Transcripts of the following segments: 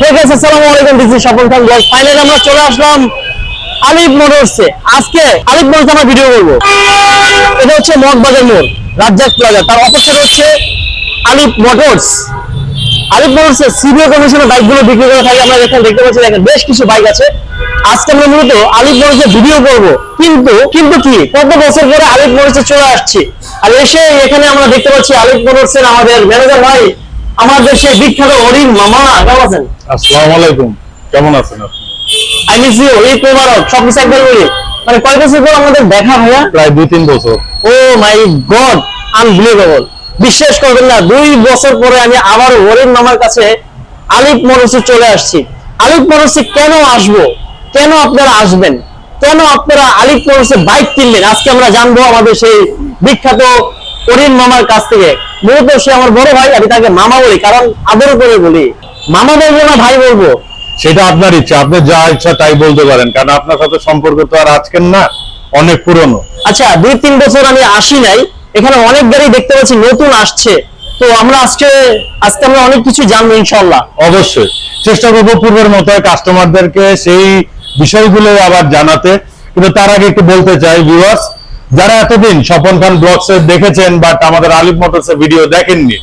ঠিক আছে আমরা চলে আসলাম আলিফ আজকে ভিডিও এটা হচ্ছে তার হচ্ছে আলিফ আলিফ বিক্রি করে থাকে। আমরা এখানে দেখতে পাচ্ছি বেশ কিছু বাইক আছে। আজকে আমরা মূলত আলিফ ভিডিও করব। কিন্তু কিন্তু কি, কত বছর পরে আলিফ মোটরসে চলে আসছি। আর এসে এখানে আমরা দেখতে পাচ্ছি আলিফ মোটরসের আমাদের ম্যানেজার ভাই আমাদের সেই বিখ্যাত হরিণ মামা কেমন আছেন? আসসালামু আলাইকুম। কেমন আছেন আপনি? আই মিস ইউ ঈদ মোবারক সব কিছু একবার বলি। মানে কয় বছর পর আমাদের দেখা ভাইয়া? প্রায় দুই তিন বছর। ও মাই গড আনবিলিভেবল বিশ্বাস করবেন না দুই বছর পরে আমি আবার হরিণ মামার কাছে আলিফ মোটরসে চলে আসছি। আলিফ মোটরসে কেন আসব? কেন আপনারা আসবেন? কেন আপনারা আলিফ মোটরসে বাইক কিনলেন? আজকে আমরা জানব আমাদের সেই বিখ্যাত হরিণ মামার কাছ থেকে। মূলত সে আমার বড় ভাই আমি তাকে মামা বলি কারণ আদর করে বলি। মামা বলব না ভাই বলব? সেটা আপনার ইচ্ছা আপনি যা ইচ্ছা তাই বলতে পারেন কারণ আপনার সাথে সম্পর্ক তো আর আজকের না অনেক পুরনো। আচ্ছা দুই তিন বছর আমি আসি নাই এখানে অনেক গাড়ি দেখতে পাচ্ছি নতুন আসছে। তো আমরা আজকে আজকে আমরা অনেক কিছু জানব ইনশাল্লাহ অবশ্যই। চেষ্টা করব পূর্বের মতো কাস্টমারদেরকে সেই বিষয়গুলো আবার জানাতে কিন্তু তার আগে একটু বলতে চাই ভিউয়ার্স যারা এতদিন স্বপন খান ব্লগস দেখেছেন বাট আমাদের আলিফ মোটরস ভিডিও দেখেননি,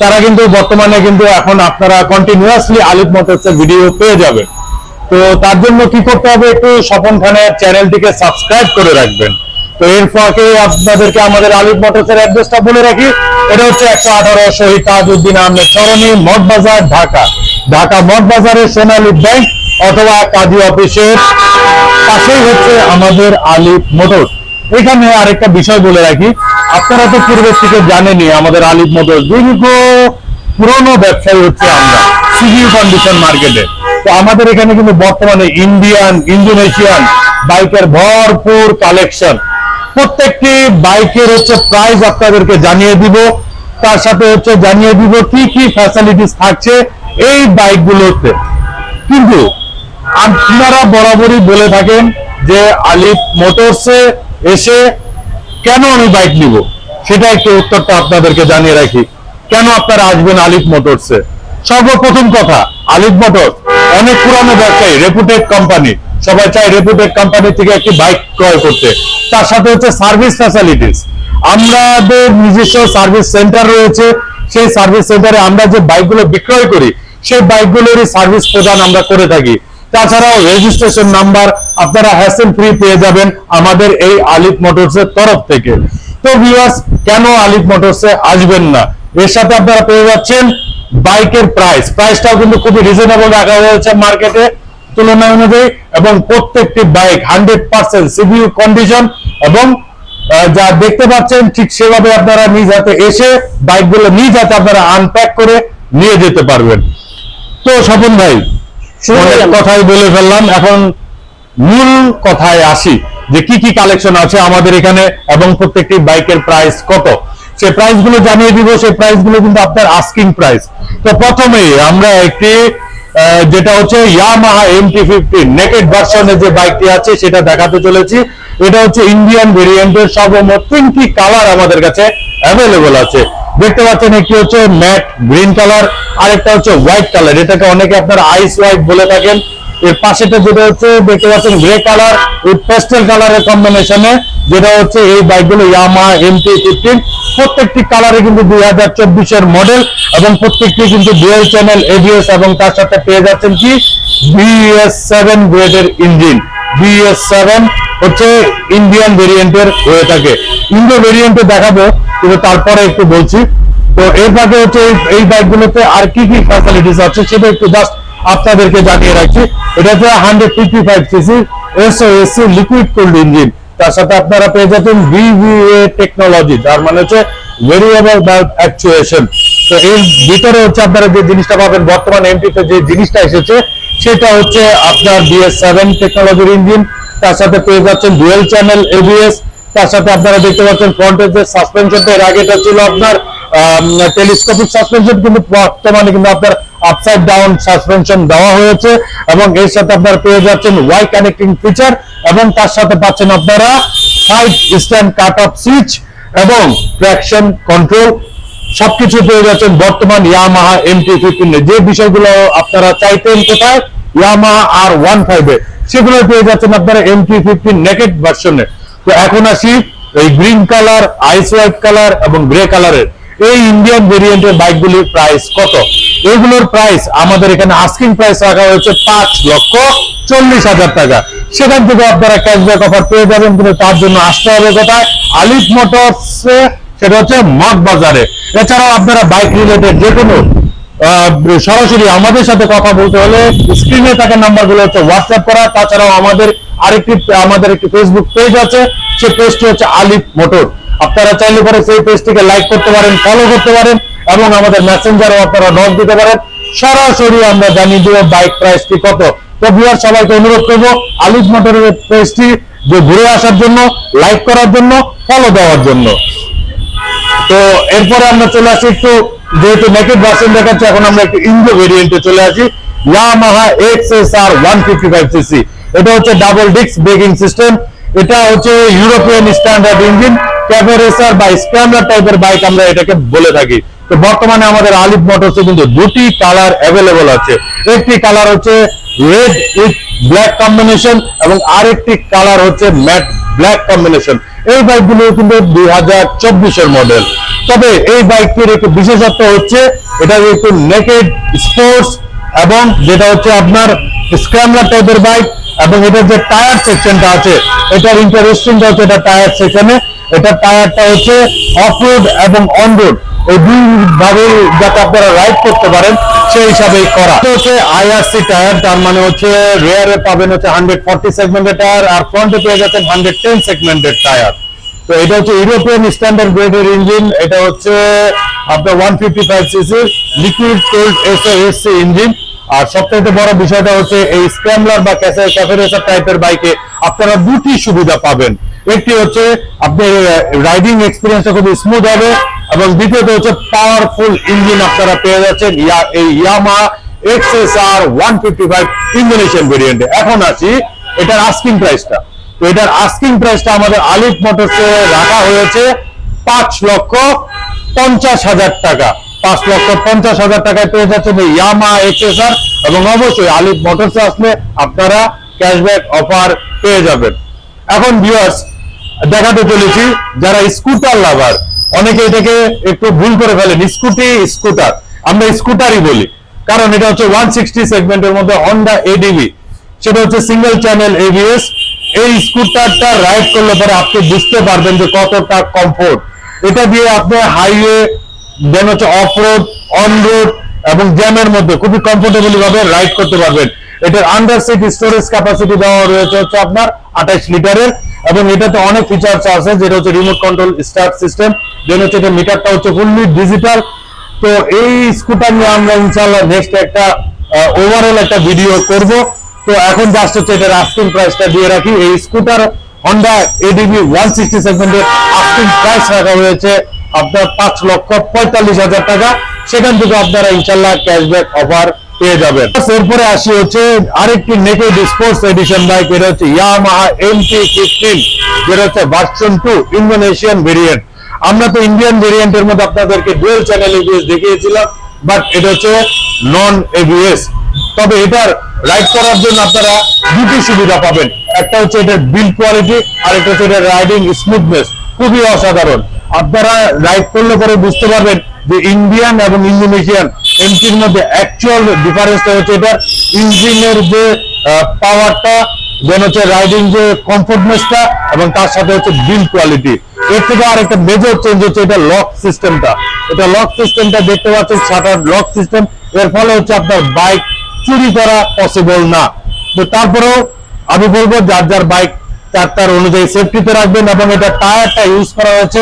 তারা কিন্তু বর্তমানে কিন্তু এখন আপনারা কন্টিনিউয়াসলি আলিফ মোটরস ভিডিও পেয়ে যাবেন। তো তার জন্য কি করতে হবে একটু স্বপন খানের চ্যানেলটিকে সাবস্ক্রাইব করে রাখবেন। তো এর ফাঁকে আপনাদেরকে আমাদের আলিফ মোটরসের অ্যাড্রেসটা বলে রাখি। এটা হচ্ছে একশো আঠারো শহীদ তাজউদ্দিন আহমেদ সরণি, মঠবাজার, ঢাকা। ঢাকা মঠবাজারের সোনালী ব্যাংক অথবা কাজী অফিসের পাশেই হচ্ছে আমাদের আলিফ মোটরস এখানে আরেকটা বিষয় বলে রাখি। আপনারা তো পূর্বের থেকে জানেনই আমাদের আলিফ মোটরস দীর্ঘ পুরনো ব্যবসায়ী হচ্ছে আমরা সিভিউ কন্ডিশন মার্কেটে তো আমাদের এখানে কিন্তু বর্তমানে ইন্ডিয়ান ইন্দোনেশিয়ান বাইকের ভরপুর কালেকশন প্রত্যেকটি বাইকের হচ্ছে প্রাইস আপনাদেরকে জানিয়ে দিব। তার সাথে হচ্ছে জানিয়ে দিব কি কি ফ্যাসিলিটিস থাকছে এই বাইকগুলোতে কিন্তু আপনারা বরাবরই বলে থাকেন যে আলিফ মোটরসে এসে কেন আমি বাইক নিব? সেটা একটু উত্তরটা আপনাদেরকে জানিয়ে রাখি। কেন আপনারা আসবেন আলিফ মোটরসে সর্বপ্রথম কথা, আলিফ মোটরস অনেক পুরানো ব্যবসায়ী রেপুটেড কোম্পানি সবাই চায় রেপুটেড কোম্পানি থেকে একটি বাইক ক্রয় করতে। তার সাথে হচ্ছে সার্ভিস ফ্যাসিলিটিস আমাদের নিজস্ব সার্ভিস সেন্টার রয়েছে। সেই সার্ভিস সেন্টারে আমরা যে বাইকগুলো বিক্রয় করি, সেই বাইকগুলোরই সার্ভিস প্রদান আমরা করে থাকি। তাছাড়াও রেজিস্ট্রেশন নাম্বার আপনারা হ্যাসেল ফ্রি পেয়ে যাবেন আমাদের এই আলিফ মোটরস এর তরফ থেকে। তো ভিউয়ার্স কেন আলিফ মোটরস আসবেন না? এর সাথে আপনারা পেয়ে যাচ্ছেন বাইকের প্রাইস প্রাইসটাও কিন্তু খুবই রিজনেবল রাখা হয়েছে মার্কেটে তুলনা অনুযায়ী এবং প্রত্যেকটি bike hundred percent CBU condition এবং যা দেখতে পাচ্ছেন ঠিক সেভাবে আপনারা নিজ হাতে এসে বাইকগুলো নিজ হাতে আপনারা আনপ্যাক করে নিয়ে যেতে পারবেন। তো স্বপন ভাই কথাই বলে ফেললাম। এখন মূল কথায় আসি যে কি কি কালেকশন আছে আমাদের এখানে এবং প্রত্যেকটি বাইকের প্রাইস কত? সেই প্রাইসগুলো জানিয়ে দিব সেই প্রাইসগুলো কিন্তু আপনার আস্কিং প্রাইস তো প্রথমেই আমরা একটি যেটা হচ্ছে ইয়ামাহা এমটি ফিফটিন নেকেড ভার্সনের যে বাইকটি আছে, সেটা দেখাতে চলেছি। এটা হচ্ছে ইন্ডিয়ান ভেরিয়েন্টের সর্বমোট তিনটি কালার আমাদের কাছে অ্যাভেলেবল আছে। দেখতে পাচ্ছেন একটি হচ্ছে ম্যাট গ্রিন কালার আরেকটা হচ্ছে হোয়াইট কালার এটাকে অনেকে আপনার আইস হোয়াইট বলে থাকেন। এর পাশেটা যেটা হচ্ছে, দেখতে পাচ্ছেন গ্রে কালার উইথ পেস্টেল কালারের কম্বিনেশনে যেটা হচ্ছে এই বাইকগুলো ইয়ামা এমটি ফিফটিন প্রত্যেকটি কালারে কিন্তু দুই হাজার চব্বিশের মডেল এবং প্রত্যেকটি কিন্তু ডুয়েল চ্যানেল এবিএস এবং তার সাথে পেয়ে যাচ্ছেন কি? বিএস সেভেন গ্রেডের ইঞ্জিন বিএস সেভেন হচ্ছে ইন্ডিয়ান ভেরিয়েন্টের হয়ে থাকে। ইন্ডো ভেরিয়েন্টে দেখাবো, কিন্তু তারপরে একটু বলছি। তো এর ফাঁকে হচ্ছে এই বাইকগুলোতে আর কি কি ফ্যাসিলিটিস আছে, সেটা একটু জাস্ট আপনাদেরকে জানিয়ে রাখছি, এটা হচ্ছে hundred fifty five CC SOHC liquid cooled engine তার সাথে আপনারা পেয়ে যাচ্ছেন ভিভিএ টেকনোলজি তার মানে হচ্ছে ভেরিয়েবল ভালভ অ্যাকচুয়েশন তো এর ভিতরে হচ্ছে আপনারা যে জিনিসটা পাবেন, বর্তমান এমপিতে যে জিনিসটা এসেছে, সেটা হচ্ছে আপনার বিএস সেভেন টেকনোলজির ইঞ্জিন তার সাথে পেয়ে যাচ্ছেন ডুয়েল চ্যানেল এবিএস তার সাথে আপনারা দেখতে পাচ্ছেন ফ্রন্টের যে সাসপেনশনটা এর আগেটা ছিল আপনার টেলিস্কোপিক সাসপেনশন কিন্তু বর্তমানে কিন্তু আপনার আপসাইড ডাউন সাসপেনশন দেওয়া হয়েছে এবং এর সাথে আপনারা পেয়ে যাচ্ছেন ওয়াই কানেক্টিং ফিচার এবং তার সাথে পাচ্ছেন আপনারা five stand cut off switch এবং ট্র্যাকশন কন্ট্রোল সবকিছু পেয়ে যাচ্ছেন বর্তমান ইয়ামাহা এম এমটি ফিফটিন যে বিষয়গুলো আপনারা চাইতেন কোথায়? ইয়ামাহা আর ওয়ান ফাইভে সেগুলো পেয়ে যাচ্ছেন আপনারা এমটি ফিফটিন নেকেড ভার্সনে তো এখন আসি এই green colour ice white colour এবং গ্রে কালারের এই ইন্ডিয়ান ভেরিয়েন্টের বাইকগুলির প্রাইস কত? এগুলোর প্রাইস আমাদের এখানে আস্কিং প্রাইস রাখা হয়েছে পাঁচ লক্ষ চল্লিশ হাজার টাকা। সেখান থেকে আপনারা ক্যাশব্যাক অফার পেয়ে যাবেন কিন্তু তার জন্য আসতে হবে কোথায়? আলিফ মোটরস সেটা হচ্ছে মগ বাজারে এছাড়াও আপনারা বাইক রিলেটেড যে কোনো সরাসরি আমাদের সাথে কথা বলতে হলে স্ক্রিনে থাকা নাম্বারগুলো হচ্ছে হোয়াটসঅ্যাপ করা। তাছাড়াও আমাদের আরেকটি, আমাদের একটি ফেসবুক পেজ আছে। সেই পেজটি হচ্ছে আলিফ মোটর। আপনারা চাইলে পরে সেই পেজটিকে লাইক করতে পারেন ফলো করতে পারেন। এবং আমাদের মেসেঞ্জারও আপনারা নক দিতে পারেন। সরাসরি আমরা জানিয়ে দেবো বাইক প্রাইসটি কত। তো ভিউয়ার সবাইকে অনুরোধ করব আলিফ মোটরের পেজটি যে ঘুরে আসার জন্য লাইক করার জন্য ফলো দেওয়ার জন্য। তো এরপরে আমরা চলে আসি একটু, যেহেতু নেকেড ভার্সন দেখাচ্ছি, এখন আমরা একটু ইন্ডো ভেরিয়েন্টে চলে আসি। Yamaha X S R one fifty five CC এটা হচ্ছে ডাবল ডিস্ক ব্রেকিং সিস্টেম এটা হচ্ছে ইউরোপিয়ান স্ট্যান্ডার্ড ইঞ্জিন ক্যাফেরেসার বা স্ক্যামলার টাইপের বাইক আমরা এটাকে বলে থাকি। তো বর্তমানে আমাদের আলিফ মোটরসে কিন্তু দুটি কালার অ্যাভেলেবল আছে। একটি কালার হচ্ছে রেড উইথ ব্ল্যাক কম্বিনেশন এবং আরেকটি কালার হচ্ছে ম্যাট ব্ল্যাক কম্বিনেশন এই বাইকগুলো কিন্তু দুই হাজার চব্বিশের মডেল তবে এই বাইকটির একটু বিশেষত্ব হচ্ছে এটা একটু নেকেড স্পোর্টস এবং যেটা হচ্ছে আপনার স্ক্র্যামলার টাইপের বাইক এবং এটার যে টায়ার সেকশনটা আছে, এটার ইন্টারেস্টিংটা হচ্ছে এটা টায়ার সেকশনে এটা টায়ারটা হচ্ছে অফ রোড এবং অন রোড আপনারা টায়ার তার মানে হচ্ছে পাবেন ফর্টি টায়ার পেয়ে টায়ার ইউরোপিয়ান স্ট্যান্ডার্ড ইঞ্জিন এটা হচ্ছে আপনার one fifty five liquid engine আর সবথেকে বড় বিষয়টা হচ্ছে এই টাইপের বাইকে আপনারা দুটি সুবিধা পাবেন। একটি হচ্ছে আপনার রাইডিং এক্সপিরিয়েন্সটা খুব স্মুথ হবে এবং দ্বিতীয়ত হচ্ছে পাওয়ারফুল ইঞ্জিন আপনারা পেয়ে যাচ্ছেন এই Yamaha X S R one fifty five Indonesian ভেরিয়েন্টে এখন আসি এটার আস্কিং প্রাইসটা তো এটার আস্কিং প্রাইসটা আমাদের আলিফ মোটরসে রাখা হয়েছে পাঁচ লক্ষ পঞ্চাশ হাজার টাকা। পাঁচ লক্ষ পঞ্চাশ হাজার টাকায় পেয়ে যাচ্ছেন ইয়ামা এক্সএসআর এবং অবশ্যই আলিফ মোটরসে আসলে আপনারা ক্যাশব্যাক অফার পেয়ে যাবেন। এখন ভিউয়ার্স দেখাতে চলেছি, যারা স্কুটার লাভার অনেকে এটাকে একটু ভুল করে ফেলেন। Scooty, scooter. আমরা স্কুটারই বলি। কারণ এটা হচ্ছে ওয়ান সিক্সটি সেগমেন্টের মধ্যে হন্ডা এডিবি সেটা হচ্ছে সিঙ্গেল চ্যানেল এবিএস এই স্কুটারটা রাইড করলে পরে আপনি বুঝতে পারবেন যে কতটা কমফোর্ট এটা দিয়ে আপনি হাইওয়ে দেন হচ্ছে অফ রোড অন রোড এবং জ্যামের মধ্যে খুবই কমফোর্টেবলি ভাবে রাইড করতে পারবেন। এটার আন্ডার সিট স্টোরেজ ক্যাপাসিটি দেওয়া রয়েছে হচ্ছে আপনার আঠাইশ লিটারের। এবং এটাতে অনেক ফিচার্স আছে, যেটা হচ্ছে remote control start system then হচ্ছে এটা মিটারটা হচ্ছে ফুললি ডিজিটাল তো এই স্কুটার নিয়ে আমরা ইনশাল্লাহ নেক্সট একটা ওভারঅল একটা ভিডিও করব। তো এখন জাস্ট হচ্ছে এটার আস্কিং প্রাইসটা দিয়ে রাখি। এই scooter Honda ADV one sixty সেগমেন্টের আস্কিং প্রাইস রাখা হয়েছে আপনার পাঁচ লক্ষ পঁয়তাল্লিশ হাজার টাকা। সেখান থেকে আপনারা ইনশাল্লাহ ক্যাশব্যাক অফার পেয়ে যাবেন। এরপরে আসি হচ্ছে আরেকটি নেকেড স্পোর্টস এডিশন বাইক এটা হচ্ছে ইয়ামাহা এমটি ফিফটিন যেটা হচ্ছে ভার্সন টু ইন্দোনেশিয়ান ভেরিয়েন্ট আমরা তো ইন্ডিয়ান ভেরিয়েন্টের মধ্যে আপনাদেরকে ডুয়েল চ্যানেল এবিএস দেখিয়েছিলাম বাট এটা হচ্ছে নন এবিএস তবে এটার রাইড করার জন্য আপনারা দুটি সুবিধা পাবেন। একটা হচ্ছে এটার বিল্ড কোয়ালিটি আর একটা হচ্ছে এটার রাইডিং স্মুথনেস খুবই অসাধারণ। আপনারা রাইড করলে পরে বুঝতে পারবেন যে ইন্ডিয়ান এবং ইন্দোনেশিয়ান এমটির মধ্যে অ্যাকচুয়াল ডিফারেন্সটা হচ্ছে এটার ইঞ্জিনের যে পাওয়ারটা দেন হচ্ছে রাইডিং যে কমফোর্টনেসটা এবং তার সাথে হচ্ছে বিল্ড কোয়ালিটি এর থেকে আর একটা মেজর চেঞ্জ হচ্ছে এটা লক সিস্টেমটা এটা লক সিস্টেমটা দেখতে পাচ্ছেন শাটার লক সিস্টেম এর ফলে হচ্ছে আপনার বাইক চুরি করা পসিবল না। তো তারপরেও আমি বলব, যার যার বাইক তার তার অনুযায়ী সেফটিতে রাখবেন এবং এটা টায়ারটা ইউজ করা হয়েছে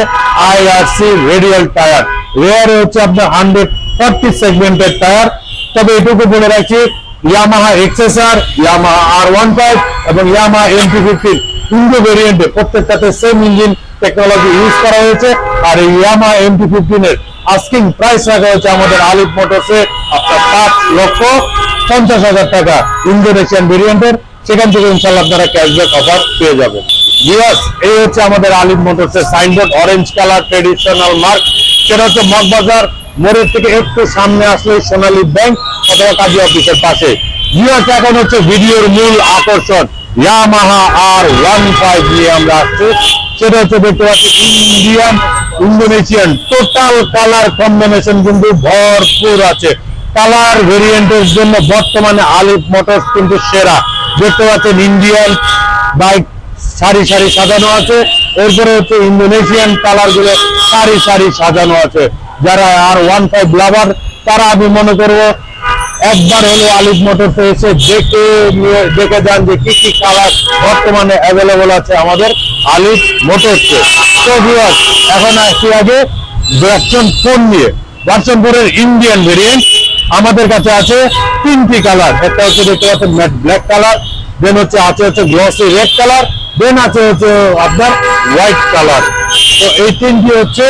আইআরসি রেডিয়াল টায়ার রেয়ারে হচ্ছে আপনার হান্ড্রেড ফর্টি সেগমেন্টের টায়ার তবে এটুকু বলে রাখছি Yamaha XSR Yamaha R one five এবং ইয়ামাহা এমটি ফিফটিন ইন্ডো ভেরিয়েন্টে প্রত্যেকটাতে সেম ইঞ্জিন টেকনোলজি ইউজ করা হয়েছে। আর এই ইয়ামাহা এমটি ফিফটিন এর আস্কিং প্রাইস রাখা হয়েছে আমাদের আলিফ মোটরসে আপনার পাঁচ লক্ষ পঞ্চাশ হাজার টাকা ইন্দোনেশিয়ান ভেরিয়েন্টের সেখান থেকে ইনশাল্লাহ আপনারা ক্যাশব্যাক অফার পেয়ে যাবেন। ভিউয়ার্স এই হচ্ছে আমাদের Alif মোটরসের signboard orange colour traditional mark সেটা হচ্ছে মগবাজার মোড়ের থেকে একটু সামনে আসলে সোনালী ব্যাংক অথবা কাজী অফিসের পাশে। ভিউয়ার্স এখন হচ্ছে ভিডিওর মূল আকর্ষণ, ইয়ামাহা আর ওয়ান ফাইভ নিয়ে আমরা আসছি। সেটা হচ্ছে দেখতে পাচ্ছি Indian, Indonesian, total colour combination কিন্তু ভরপুর আছে। কালার ভেরিয়েন্টের জন্য বর্তমানে আলিফ মোটরস কিন্তু সেরা। দেখতে পাচ্ছেন ইন্ডিয়ান বাইক সারি সারি সাজানো আছে। এরপরে হচ্ছে ইন্দোনেশিয়ান কালারগুলো সারি সারি সাজানো আছে। যারা আর ওয়ান ফাইভ লাভার তারা আমি মনে করব একবার হলো আলিফ মোটরস এসে দেখে নিয়ে দেখে যান যে কি কি কালার বর্তমানে অ্যাভেলেবল আছে আমাদের আলিফ মোটরসে তো viewers, এখন আসছি আগে ভার্সন ফোর নিয়ে। ভার্সন ফোরের ইন্ডিয়ান ভেরিয়েন্ট আমাদের কাছে আছে তিনটি কালার। একটা হচ্ছে দেখতে পাচ্ছেন ম্যাট ব্ল্যাক কালার দেন হচ্ছে আছে হচ্ছে গ্লসি রেড কালার দেন আছে হচ্ছে আপনার হোয়াইট কালার তো এই তিনটি হচ্ছে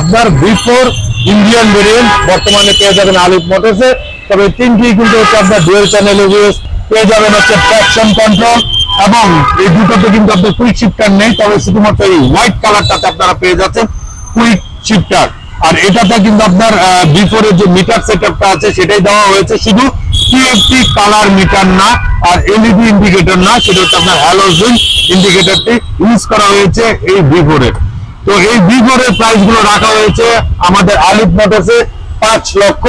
আপনার বিফোর ইন্ডিয়ান ভেরিয়েন্ট বর্তমানে পেয়ে যাবেন আলিফ মোটরসে তবে তিনটি কিন্তু হচ্ছে আপনার ডুয়েল চ্যানেল ইউএস পেয়ে যাবেন হচ্ছে ট্র্যাকশন কন্ট্রোল এবং এই দুটোতে কিন্তু আপনার কুইক শিফটার নেই, তবে শুধুমাত্র এই হোয়াইট কালারটাতে আপনারা পেয়ে যাচ্ছেন কুইক শিফটার আর এটাতে কিন্তু আপনার বিফোরের যে মিটার সেটআপটা আছে, সেটাই দেওয়া হয়েছে। শুধু টিএফটি কালার মিটার না, আর এলইডি ইন্ডিকেটর না, সেটা হচ্ছে আপনার হ্যালোজেন ইন্ডিকেটরটি ইউজ করা হয়েছে এই বিফোরে তো এই বিফোরের প্রাইসগুলো রাখা হয়েছে আমাদের আলিফ মোটরসে পাঁচ লক্ষ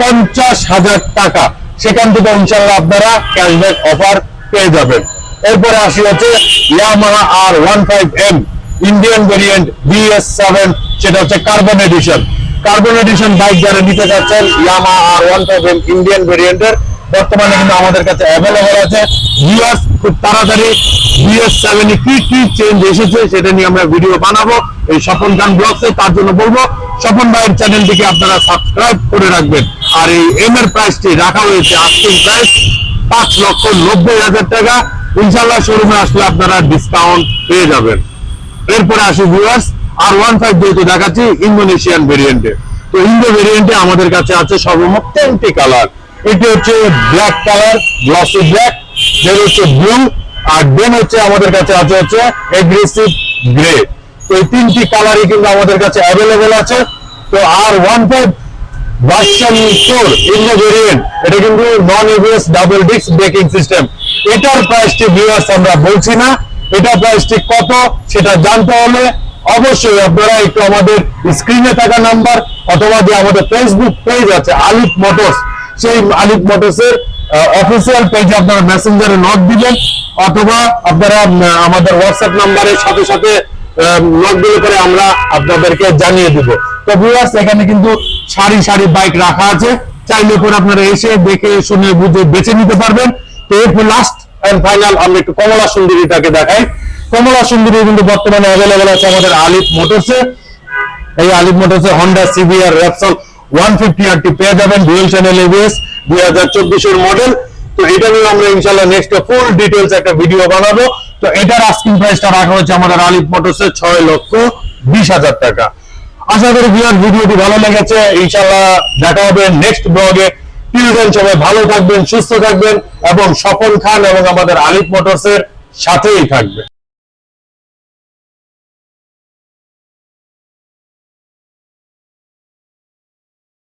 পঞ্চাশ হাজার টাকা। সেখান থেকে ইনশাল্লাহ আপনারা ক্যাশব্যাক অফার পেয়ে যাবেন। এরপরে আসি হচ্ছে Yamaha R one five M Indian variant BS seven সেটা হচ্ছে carbon edition carbon edition bike যারা নিতে চাচ্ছেন Yamaha R one five M Indian ভেরিয়েন্টের বর্তমানে কিন্তু আমাদের কাছে অ্যাভেলেবল আছে। ভিউয়ার্স খুব তাড়াতাড়ি বিএস সেভেন কি কি চেঞ্জ এসেছে সেটা নিয়ে আমরা ভিডিও বানাবো। এই স্বপন খান ব্লগসে তার জন্য বলব, স্বপন ভাইয়ের চ্যানেলটিকে আপনারা সাবস্ক্রাইব করে রাখবেন। আর এই এম এর প্রাইসটি রাখা হয়েছে আস্কিং প্রাইস পাঁচ লক্ষ নব্বই হাজার টাকা। ইনশাল্লাহ শোরুমে আসলে আপনারা ডিসকাউন্ট পেয়ে যাবেন। এরপরে আসি ভিউয়ার্স আর ওয়ান ফাইভ যেহেতু দেখাচ্ছি ইন্দোনেশিয়ান ভেরিয়েন্টে তো ইন্দো ভেরিয়েন্টে আমাদের কাছে আছে সর্বমোট তিনটি কালার এটি হচ্ছে black colour glossy black then হচ্ছে ব্লু আর দেন হচ্ছে আমাদের কাছে আছে হচ্ছে গ্রে তো এই তিনটি কালারই কিন্তু আমাদের কাছে অ্যাভেলেবেল আছে। তো R one version four Indo variant এটা কিন্তু non ABS double disc braking system এটার প্রাইসটি ভিউয়ার্স আমরা বলছি না। এটা প্রাইসটি কত, সেটা জানতে হলে অবশ্যই আপনারা একটু আমাদের স্ক্রিনে থাকা নাম্বার অথবা যে আমাদের ফেসবুক পেজ আছে, আলিফ মোটরস সেই আলিফ মোটরস এর অফিসিয়াল পেজে আপনারা মেসেঞ্জারে নক দিবেন, অথবা আপনারা আমাদের হোয়াটসঅ্যাপ নাম্বারের সাথে সাথে নক দিলে পরে আমরা আপনাদেরকে জানিয়ে দিব। তো ভিউয়ার্স এখানে কিন্তু সারি সারি বাইক রাখা আছে। চাইলে পরে আপনারা এসে দেখে, শুনে, বুঝে বেছে নিতে পারবেন। তো এরপর লাস্ট এন্ড ফাইনাল আমরা একটু কমলা সুন্দরীটাকে দেখাই। কমলা সুন্দরী কিন্তু বর্তমানে অ্যাভেলেবেল আছে আমাদের আলিফ মোটরসে। এই Alif মোটরসে Honda CBR Repsol one fifty RT চব্বিশের মডেল তো এটা আমরা ইনশাল্লাহ নেক্সট ডিটেলস একটা ভিডিও বানাবো। তো এটার আস্কিং রাখা আমাদের আলিফ ছয় লক্ষ বিশ হাজার টাকা। আশা করি ভালো লেগেছে। দেখা হবে নেক্সট ব্লগে সবাই ভালো থাকবেন, সুস্থ থাকবেন এবং সফল খান এবং আমাদের আলিফ মোটরসের সাথেই থাকবেন।